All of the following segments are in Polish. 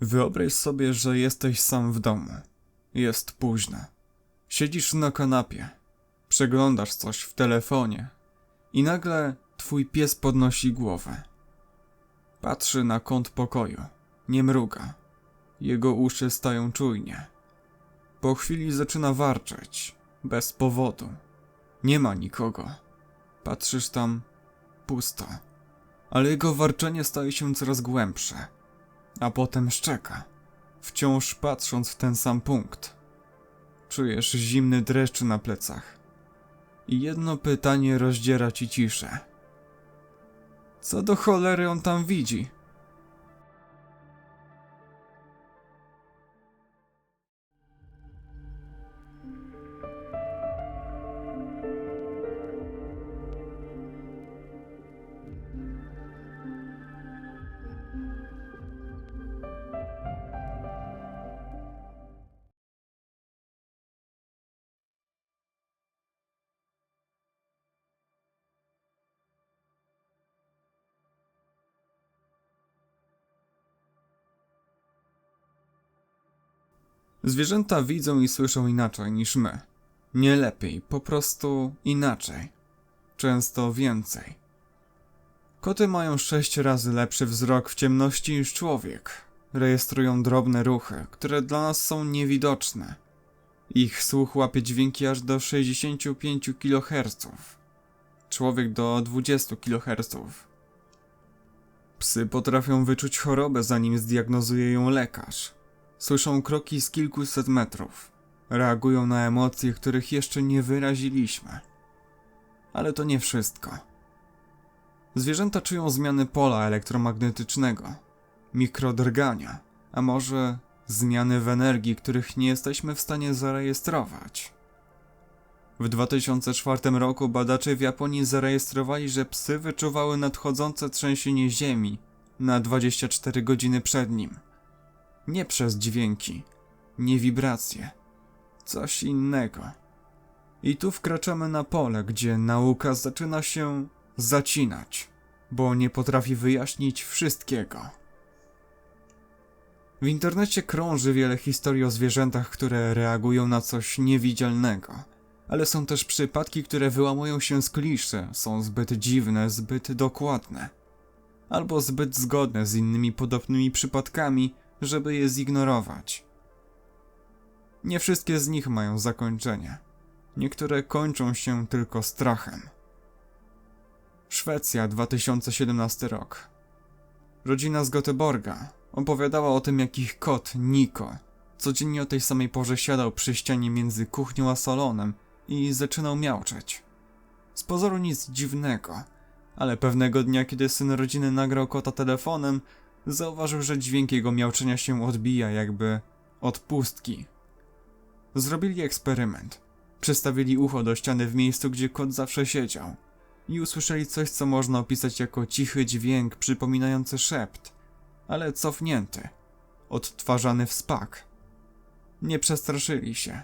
Wyobraź sobie, że jesteś sam w domu. Jest późno. Siedzisz na kanapie, przeglądasz coś w telefonie i nagle twój pies podnosi głowę. Patrzy na kąt pokoju, nie mruga. Jego uszy stają czujnie. Po chwili zaczyna warczeć, bez powodu. Nie ma nikogo. Patrzysz tam, pusto. Ale jego warczenie staje się coraz głębsze a potem szczeka, wciąż patrząc w ten sam punkt. Czujesz zimny dreszcz na plecach. I jedno pytanie rozdziera ci ciszę. Co do cholery on tam widzi? Zwierzęta widzą i słyszą inaczej niż my. Nie lepiej, po prostu inaczej. Często więcej. Koty mają sześć razy lepszy wzrok w ciemności niż człowiek. Rejestrują drobne ruchy, które dla nas są niewidoczne. Ich słuch łapie dźwięki aż do 65 kHz. Człowiek do 20 kHz. Psy potrafią wyczuć chorobę, zanim zdiagnozuje ją lekarz. Słyszą kroki z kilkuset metrów. Reagują na emocje, których jeszcze nie wyraziliśmy. Ale to nie wszystko. Zwierzęta czują zmiany pola elektromagnetycznego, mikrodrgania, a może zmiany w energii, których nie jesteśmy w stanie zarejestrować. W 2004 roku badacze w Japonii zarejestrowali, że psy wyczuwały nadchodzące trzęsienie ziemi na 24 godziny przed nim. Nie przez dźwięki, nie wibracje, coś innego. I tu wkraczamy na pole, gdzie nauka zaczyna się zacinać, bo nie potrafi wyjaśnić wszystkiego. W internecie krąży wiele historii o zwierzętach, które reagują na coś niewidzialnego, ale są też przypadki, które wyłamują się z kliszy, są zbyt dziwne, zbyt dokładne, albo zbyt zgodne z innymi podobnymi przypadkami, żeby je zignorować. Nie wszystkie z nich mają zakończenie. Niektóre kończą się tylko strachem. Szwecja, 2017 rok. Rodzina z Göteborga opowiadała o tym, jak ich kot, Niko, codziennie o tej samej porze siadał przy ścianie między kuchnią a salonem i zaczynał miauczeć. Z pozoru nic dziwnego, ale pewnego dnia, kiedy syn rodziny nagrał kota telefonem, Zauważył, że dźwięk jego miauczenia się odbija jakby od pustki. Zrobili eksperyment. Przestawili ucho do ściany w miejscu, gdzie kot zawsze siedział. I usłyszeli coś, co można opisać jako cichy dźwięk przypominający szept, ale cofnięty, odtwarzany w spak. Nie przestraszyli się.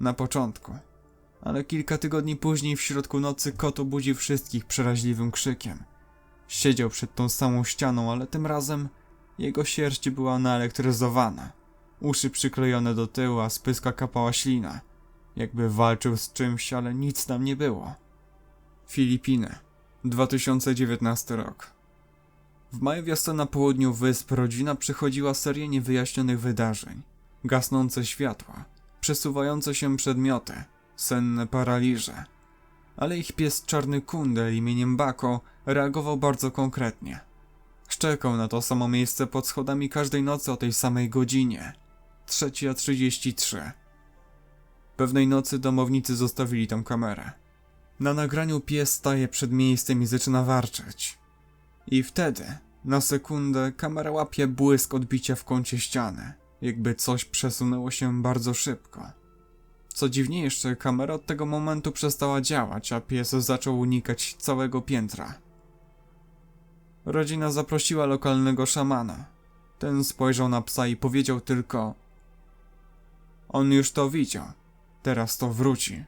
Na początku. Ale kilka tygodni później w środku nocy kot obudził wszystkich przeraźliwym krzykiem. Siedział przed tą samą ścianą, ale tym razem jego sierść była naelektryzowana. Uszy przyklejone do tyłu, a z pyska kapała ślina. Jakby walczył z czymś, ale nic tam nie było. Filipiny. 2019 rok. W maju wiosny na południu wysp rodzina przechodziła serię niewyjaśnionych wydarzeń. Gasnące światła, przesuwające się przedmioty, senne paraliże. Ale ich pies czarny kundel imieniem Bako reagował bardzo konkretnie. Szczekał na to samo miejsce pod schodami każdej nocy o tej samej godzinie. Trzecia trzydzieści trzy. Pewnej nocy domownicy zostawili tam kamerę. Na nagraniu pies staje przed miejscem i zaczyna warczeć. I wtedy, na sekundę, kamera łapie błysk odbicia w kącie ściany, jakby coś przesunęło się bardzo szybko. Co dziwniejsze, kamera od tego momentu przestała działać, a pies zaczął unikać całego piętra. Rodzina zaprosiła lokalnego szamana. Ten spojrzał na psa i powiedział tylko: On już to widział, teraz to wróci.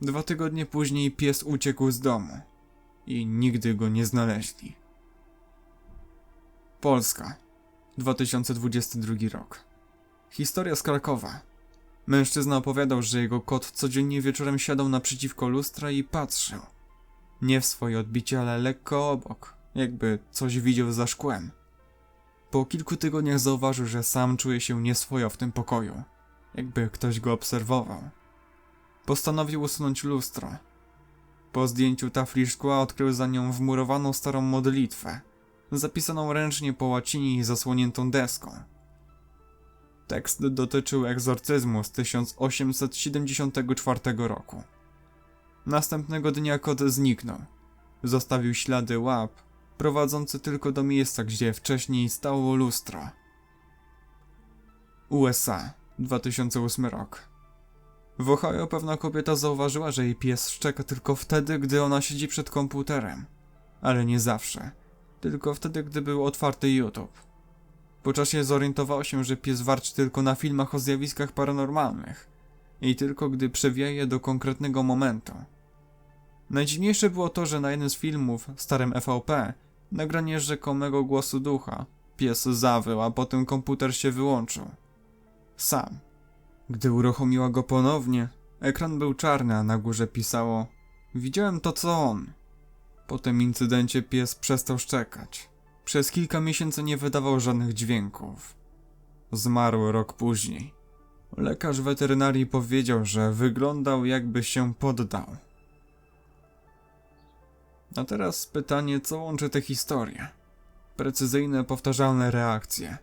Dwa tygodnie później pies uciekł z domu i nigdy go nie znaleźli. Polska, 2022 rok. Historia z Krakowa. Mężczyzna opowiadał, że jego kot codziennie wieczorem siadał naprzeciwko lustra i patrzył. Nie w swoje odbicie, ale lekko obok, jakby coś widział za szkłem. Po kilku tygodniach zauważył, że sam czuje się nieswojo w tym pokoju, jakby ktoś go obserwował. Postanowił usunąć lustro. Po zdjęciu tafli szkła odkrył za nią wmurowaną starą modlitwę, zapisaną ręcznie po łacinie i zasłoniętą deską. Tekst dotyczył egzorcyzmu z 1874 roku. Następnego dnia kot zniknął. Zostawił ślady łap, prowadzące tylko do miejsca, gdzie wcześniej stało lustro. USA, 2008 rok. W Ohio pewna kobieta zauważyła, że jej pies szczeka tylko wtedy, gdy ona siedzi przed komputerem. Ale nie zawsze. Tylko wtedy, gdy był otwarty YouTube. Po czasie zorientowała się, że pies warczy tylko na filmach o zjawiskach paranormalnych. I tylko gdy przewija je do konkretnego momentu. Najdziwniejsze było to, że na jednym z filmów, starym EVP, nagranie rzekomego głosu ducha, pies zawył, a potem komputer się wyłączył. Sam. Gdy uruchomiła go ponownie, ekran był czarny, a na górze pisało Widziałem to co on. Po tym incydencie pies przestał szczekać. Przez kilka miesięcy nie wydawał żadnych dźwięków. Zmarł rok później. Lekarz weterynarii powiedział, że wyglądał jakby się poddał. A teraz pytanie, co łączy te historie? Precyzyjne, powtarzalne reakcje.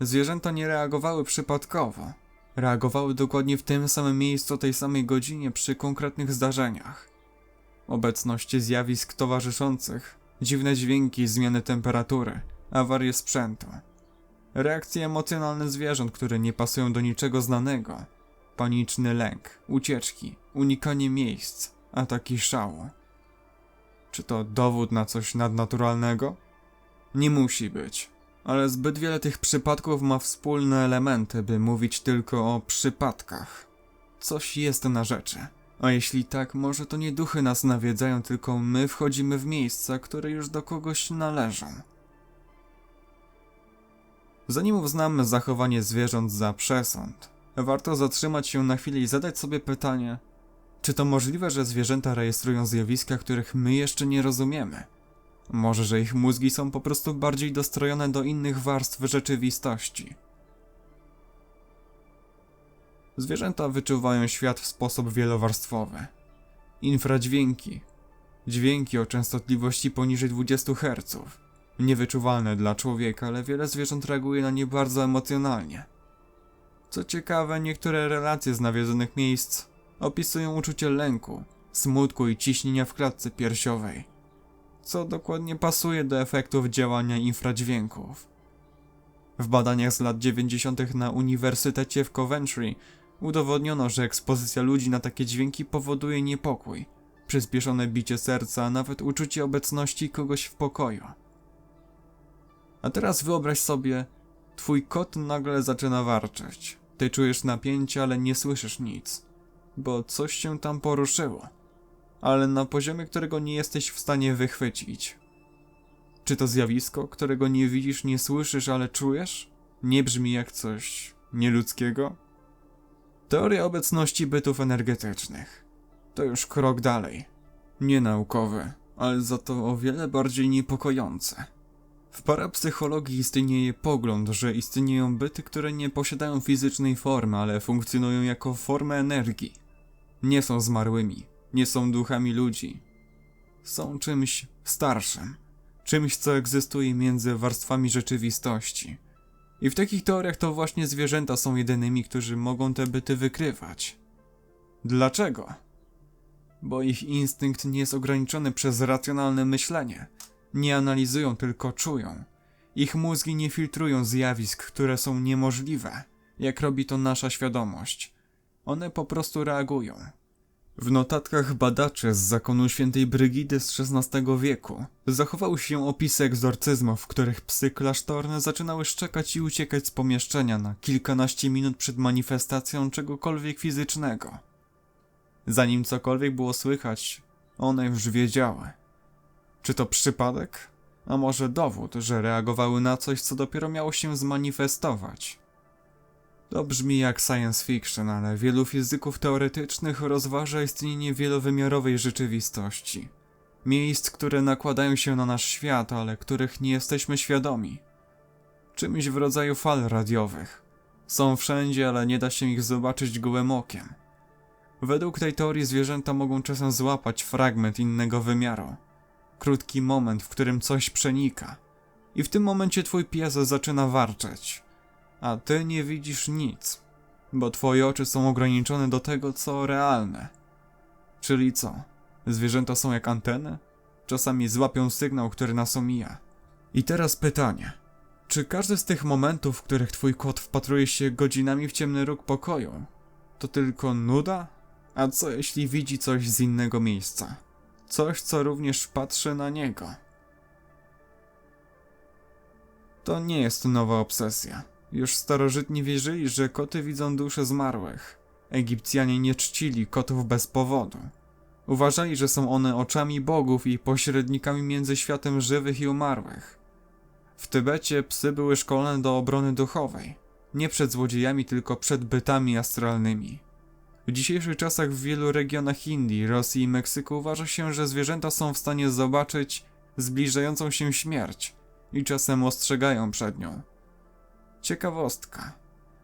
Zwierzęta nie reagowały przypadkowo. Reagowały dokładnie w tym samym miejscu tej samej godzinie przy konkretnych zdarzeniach. Obecność zjawisk towarzyszących, dziwne dźwięki, zmiany temperatury, awarie sprzętu. Reakcje emocjonalne zwierząt, które nie pasują do niczego znanego. Paniczny lęk, ucieczki, unikanie miejsc, ataki szału. Czy to dowód na coś nadnaturalnego? Nie musi być, ale zbyt wiele tych przypadków ma wspólne elementy, by mówić tylko o przypadkach. Coś jest na rzeczy. A jeśli tak, może to nie duchy nas nawiedzają, tylko my wchodzimy w miejsca, które już do kogoś należą. Zanim uznamy zachowanie zwierząt za przesąd, warto zatrzymać się na chwilę i zadać sobie pytanie, czy to możliwe, że zwierzęta rejestrują zjawiska, których my jeszcze nie rozumiemy? Może, że ich mózgi są po prostu bardziej dostrojone do innych warstw rzeczywistości? Zwierzęta wyczuwają świat w sposób wielowarstwowy. Infradźwięki, dźwięki o częstotliwości poniżej 20 Hz, niewyczuwalne dla człowieka, ale wiele zwierząt reaguje na nie bardzo emocjonalnie. Co ciekawe, niektóre relacje z nawiedzonych miejsc opisują uczucie lęku, smutku i ciśnienia w klatce piersiowej, co dokładnie pasuje do efektów działania infradźwięków. W badaniach z lat 90. na Uniwersytecie w Coventry udowodniono, że ekspozycja ludzi na takie dźwięki powoduje niepokój, przyspieszone bicie serca, nawet uczucie obecności kogoś w pokoju. A teraz wyobraź sobie, twój kot nagle zaczyna warczeć. Ty czujesz napięcie, ale nie słyszysz nic bo coś się tam poruszyło, ale na poziomie, którego nie jesteś w stanie wychwycić. Czy to zjawisko, którego nie widzisz, nie słyszysz, ale czujesz? Nie brzmi jak coś nieludzkiego? Teoria obecności bytów energetycznych. To już krok dalej. Nie naukowy, ale za to o wiele bardziej niepokojące. W parapsychologii istnieje pogląd, że istnieją byty, które nie posiadają fizycznej formy, ale funkcjonują jako forma energii nie są zmarłymi, nie są duchami ludzi. Są czymś starszym, czymś, co egzystuje między warstwami rzeczywistości. I w takich teoriach to właśnie zwierzęta są jedynymi, którzy mogą te byty wykrywać. Dlaczego? Bo ich instynkt nie jest ograniczony przez racjonalne myślenie. Nie analizują, tylko czują. Ich mózgi nie filtrują zjawisk, które są niemożliwe, jak robi to nasza świadomość. One po prostu reagują. W notatkach badaczy z zakonu świętej Brygidy z XVI wieku zachowały się opisy egzorcyzmów, w których psy klasztorne zaczynały szczekać i uciekać z pomieszczenia na kilkanaście minut przed manifestacją czegokolwiek fizycznego. Zanim cokolwiek było słychać, one już wiedziały. Czy to przypadek? A może dowód, że reagowały na coś, co dopiero miało się zmanifestować? To brzmi jak science fiction, ale wielu fizyków teoretycznych rozważa istnienie wielowymiarowej rzeczywistości. Miejsc, które nakładają się na nasz świat, ale których nie jesteśmy świadomi. Czymś w rodzaju fal radiowych. Są wszędzie, ale nie da się ich zobaczyć gołym okiem. Według tej teorii zwierzęta mogą czasem złapać fragment innego wymiaru. Krótki moment, w którym coś przenika. I w tym momencie twój pies zaczyna warczeć. A ty nie widzisz nic, bo twoje oczy są ograniczone do tego, co realne. Czyli co? Zwierzęta są jak anteny? Czasami złapią sygnał, który nas omija. I teraz pytanie. Czy każdy z tych momentów, w których twój kot wpatruje się godzinami w ciemny róg pokoju, to tylko nuda? A co jeśli widzi coś z innego miejsca? Coś, co również patrzy na niego. To nie jest nowa obsesja. Już starożytni wierzyli, że koty widzą dusze zmarłych. Egipcjanie nie czcili kotów bez powodu. Uważali, że są one oczami bogów i pośrednikami między światem żywych i umarłych. W Tybecie psy były szkolone do obrony duchowej. Nie przed złodziejami, tylko przed bytami astralnymi. W dzisiejszych czasach w wielu regionach Indii, Rosji i Meksyku uważa się, że zwierzęta są w stanie zobaczyć zbliżającą się śmierć i czasem ostrzegają przed nią. Ciekawostka.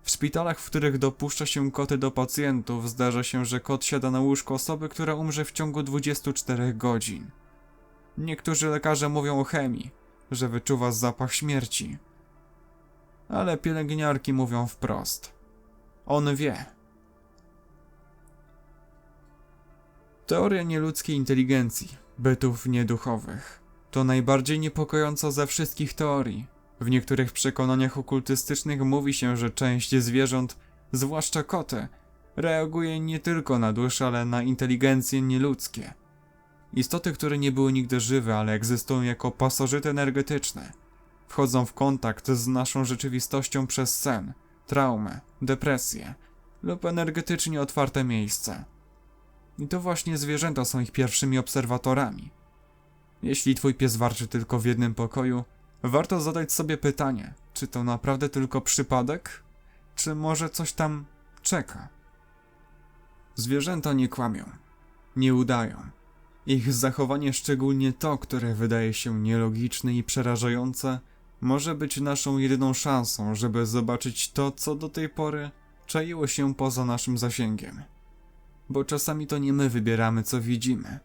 W szpitalach, w których dopuszcza się koty do pacjentów, zdarza się, że kot siada na łóżku osoby, która umrze w ciągu 24 godzin. Niektórzy lekarze mówią o chemii, że wyczuwa zapach śmierci. Ale pielęgniarki mówią wprost. On wie. Teoria nieludzkiej inteligencji, bytów nieduchowych, to najbardziej niepokojąca ze wszystkich teorii. W niektórych przekonaniach okultystycznych mówi się, że część zwierząt, zwłaszcza koty, reaguje nie tylko na duszę, ale na inteligencje nieludzkie. Istoty, które nie były nigdy żywe, ale egzystują jako pasożyty energetyczne. Wchodzą w kontakt z naszą rzeczywistością przez sen, traumę, depresję lub energetycznie otwarte miejsce. I to właśnie zwierzęta są ich pierwszymi obserwatorami. Jeśli twój pies warczy tylko w jednym pokoju, warto zadać sobie pytanie, czy to naprawdę tylko przypadek, czy może coś tam czeka. Zwierzęta nie kłamią, nie udają. Ich zachowanie, szczególnie to, które wydaje się nielogiczne i przerażające, może być naszą jedyną szansą, żeby zobaczyć to, co do tej pory czaiło się poza naszym zasięgiem. Bo czasami to nie my wybieramy, co widzimy.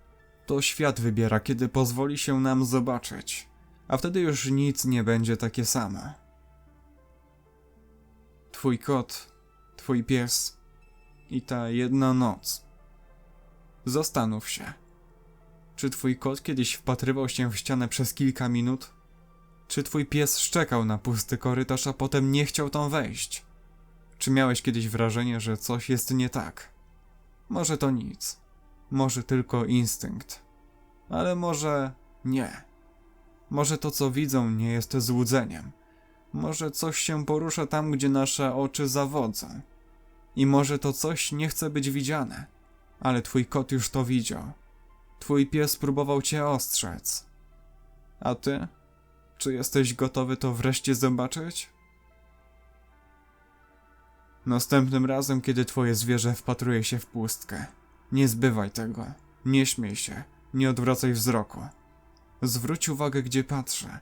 To świat wybiera, kiedy pozwoli się nam zobaczyć, a wtedy już nic nie będzie takie samo. Twój kot, twój pies i ta jedna noc. Zastanów się. Czy twój kot kiedyś wpatrywał się w ścianę przez kilka minut? Czy twój pies szczekał na pusty korytarz, a potem nie chciał tam wejść? Czy miałeś kiedyś wrażenie, że coś jest nie tak? Może to nic. Może tylko instynkt. Ale może nie. Może to, co widzą, nie jest złudzeniem. Może coś się porusza tam, gdzie nasze oczy zawodzą. I może to coś nie chce być widziane. Ale twój kot już to widział. Twój pies próbował cię ostrzec. A ty? Czy jesteś gotowy to wreszcie zobaczyć? Następnym razem, kiedy twoje zwierzę wpatruje się w pustkę, nie zbywaj tego. Nie śmiej się, nie odwracaj wzroku. Zwróć uwagę, gdzie patrzę,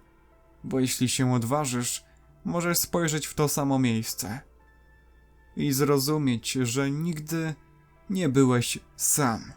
bo jeśli się odważysz, możesz spojrzeć w to samo miejsce i zrozumieć, że nigdy nie byłeś sam.